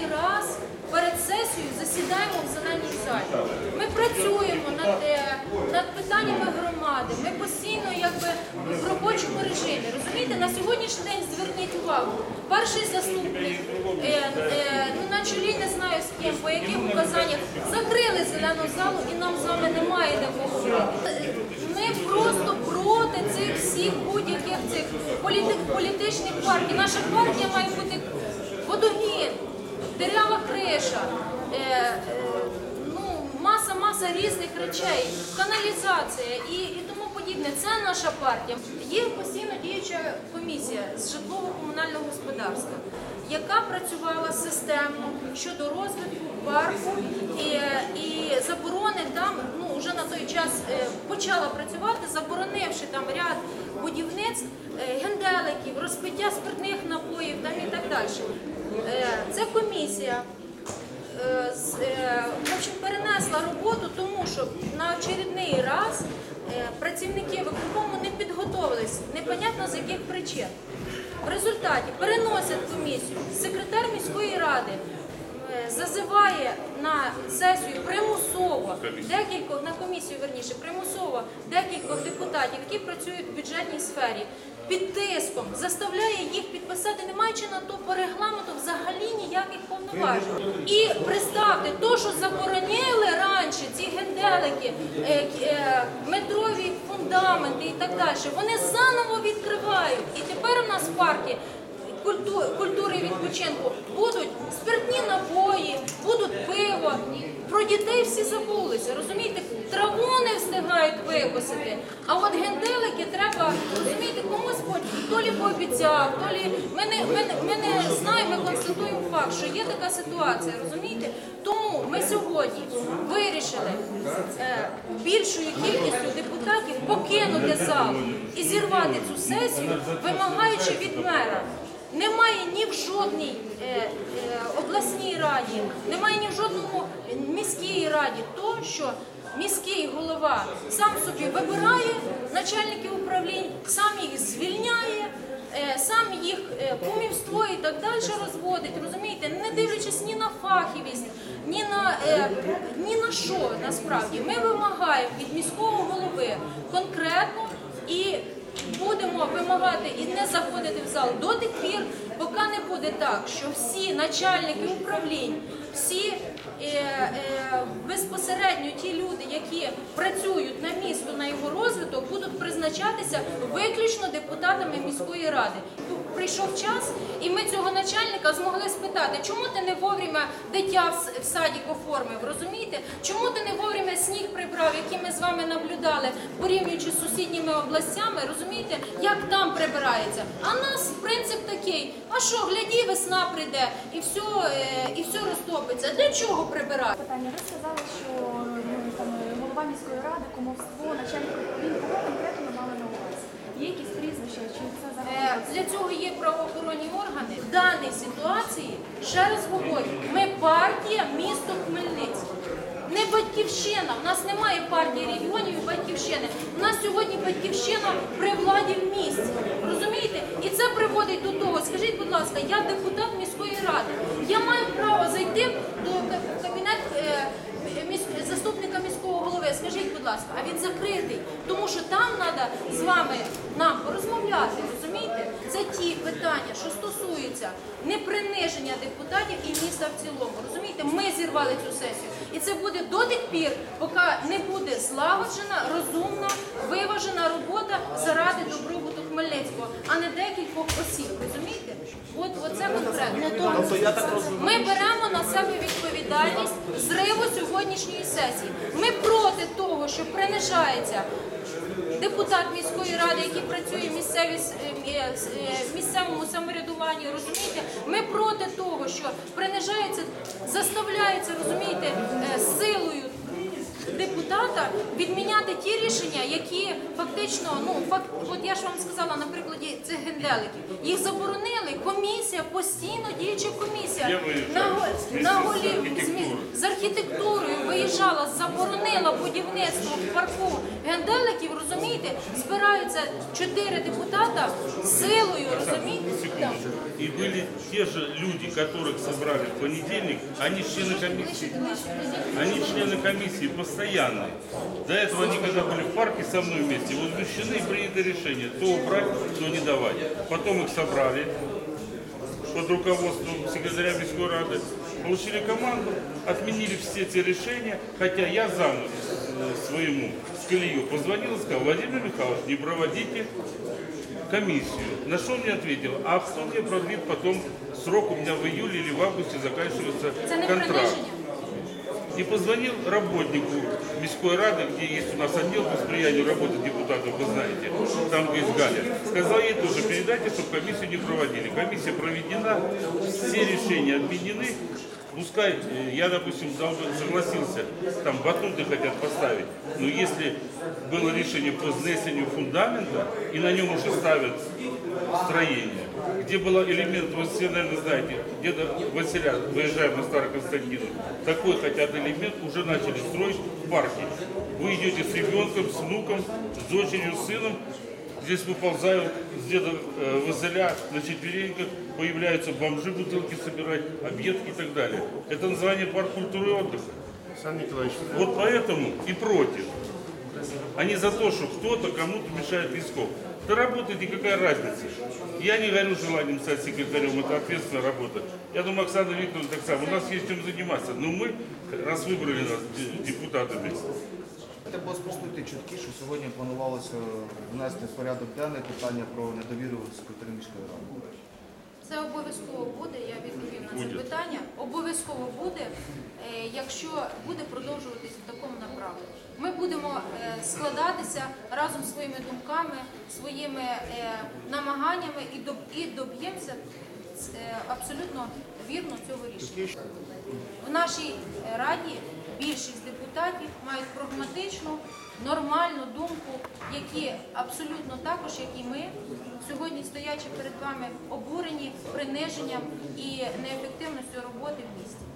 п'ятий раз перед сесією засідаємо в зеленій залі. Ми працюємо над, е, над питаннями громади. Ми постійно якби в робочому режимі. Розумієте, на сьогоднішній день зверніть увагу. Перший заступник е, е, ну, на чолі не знаю з ким, по яких указаннях закрили зелену залу і нам з вами немає де поговорити. Ми просто проти цих всіх будь-яких цих політичних партій. Наша партія має бути водогін, дерева криша. Е, е, ну, маса, маса різних речей, каналізація і, і тому подібне. Це наша партія. Є постійно діюча комісія з житлово-комунального господарства, яка працювала системно щодо розвитку парку і, і заборони там, ну вже на той час е, почала працювати, заборонивши там ряд будівництв, е, генделиків, розпиття спиртних напоїв там і так далі. Е, Це комісія е, е, в общем, перенесла роботу, тому що на очередний раз працівники виконкому не підготовились, непонятно з яких причин. В результаті переносять комісію. Секретар міської ради зазиває на сесію примусово декількох на комісію верніше примусово декількох депутатів, які працюють в бюджетній сфері. Під тиском заставляє їх підписати, не маючи на то по регламенту взагалі ніяких повноважень. І представте, то, що забороняли раніше ці генделики, е, е, метрові фундаменти і так далі, вони заново відкривають. І тепер у нас в паркі культури відпочинку будуть спиртні напої, будуть пиво. Про дітей всі забулися. Розумієте, траву не встигають викосити. А от генделики треба розумієте, комусь то лі пообіцяв, то лі ми не, ми, ми не знаємо, ми констатуємо факт, що є така ситуація. Розумієте? Тому ми сьогодні вирішили е, більшою кількістю депутатів покинути зал і зірвати цю сесію, вимагаючи від мера. Немає ні в жодній е, е, обласній раді, немає ні в жодному міській раді то, що міський голова сам собі вибирає начальників управлінь, сам їх звільняє, е, сам їх е, кумівство і так далі розводить. Розумієте, не дивлячись ні на фахівість, ні на е, ні на що насправді. Ми вимагаємо від міського голови конкретно і будемо вимагати і не заходити в зал до тих пір, буде так, що всі начальники управлінь, всі е, е, безпосередньо ті люди, які працюють на місто, на його розвиток, будуть призначатися виключно депутатами міської ради. Прийшов час, і ми цього начальника змогли спитати, чому ти не вовремя дитя в с- в садик оформив, розумієте? Чому ти не вовремя сніг прибрав, який ми з вами наблюдали, порівнюючи з сусідніми областями, розумієте, як там прибирається? А нас принцип такий: а що, гляді, весна прийде, і все, і все розтопиться. Для чого прибирати? Питання. Ви сказали, що ну, там, голова міської ради, кумовство, начальник управління, кого конкретно ви мали на увазі? Є якісь прізвища, чи це Е, зараз? Для цього є правоохоронні органи. В даній ситуації, ще раз говорю, ми партія місто Хмельницький. Не батьківщина. У нас немає партії регіонів і батьківщини. У нас сьогодні батьківщина при владі в місті. Розумієте? І це приводить до того. Скажіть, будь ласка, я депутат міської ради. Я маю право зайти до е, заступника міського голови. Скажіть, будь ласка, а він закритий, тому що там треба з вами нам порозмовляти. Розумієте? Це ті питання, що стосуються неприниження депутатів і міста в цілому. Розумієте, ми зірвали цю сесію, і це буде до тих пір, поки не буде злагоджена, розумна, виважена робота заради добробуту Хмельницького, а не декількох осіб. Розумієте? От оце конкретно. Ми беремо на себе відповідальність зриву сьогоднішньої сесії. Ми проти того, що принижається депутат міської ради, який працює в е, е, е, місцевому самоврядуванні, розумієте? Ми проти того, що принижається, заставляється, розумієте, е, силою депутата відміняти ті рішення, які фактично, ну факт, от я ж вам сказала на прикладі цих генделиків, їх заборонили, комісія, постійно діюча комісія на, на з голів архітектурою. з архітектурою виїжджала, заборонила будівництво в парку генделиків, розумієте, збираються чотири депутата силою, розумієте? Секундочку. И были те же люди, которых собрали в понедельник, они члены комиссии. Они члены комиссии постоянные. До этого они когда были в парке со мной вместе, возмущены и принято решение, то убрать, то не давать. Потом их собрали под руководством секретаря Міської Рады, получили команду, отменили все эти решения, хотя я заму э, своему с Колею позвонил и сказал, Владимир Михайлович, не проводите комиссию. На что он мне ответил, а кто мне продлит потом срок, у меня в июле или в августе заканчивается контракт. И позвонил работнику Міської Рады, где есть у нас отдел по сприянию работы депутатов, вы знаете, там, есть Галя. Сказал ей тоже, передайте, чтобы комиссию не проводили. Комиссия проведена, все решения отменены. Пускай, э, я, допустим, согласился, там батуты хотят поставить, но если было решение по снесению фундамента, и на нем уже ставят строение, где был элемент, вы все, наверное, знаете, где-то Василя, выезжаем на Староконстантину, такой хотят элемент, уже начали строить в парке. Вы идете с ребенком, с внуком, с дочерью, с сыном, здесь выползают где-то э, Василя на четвереньках, появляются бомжи, бутылки собирать, объедки и так далее. Это название парк культуры и отдыха. Александр Николаевич, Вот поэтому и против. А не за то, что кто-то кому-то мешает Песков. Да работайте, какая разница. Я не горю желанием стать секретарем, это ответственная работа. Я думаю, Оксана Викторовна так само. У нас есть чем заниматься. Но мы, раз выбрали нас де- депутатами, Це було спростити чутки, що сьогодні планувалося внести в порядок денний питання про недовіру секретаря міської ради. Це обов'язково буде, я відповім на це питання. Обов'язково буде, е, якщо буде продовжуватись в такому направленні. Ми будемо е, складатися разом своїми думками, своїми е, намаганнями і доб'ємося абсолютно вірно цього рішення. В нашій раді більшість депутатів мають прагматичну, нормальну думку, які абсолютно також, як і ми, сьогодні стоячи перед вами обурені приниженням і неефективністю роботи в місті.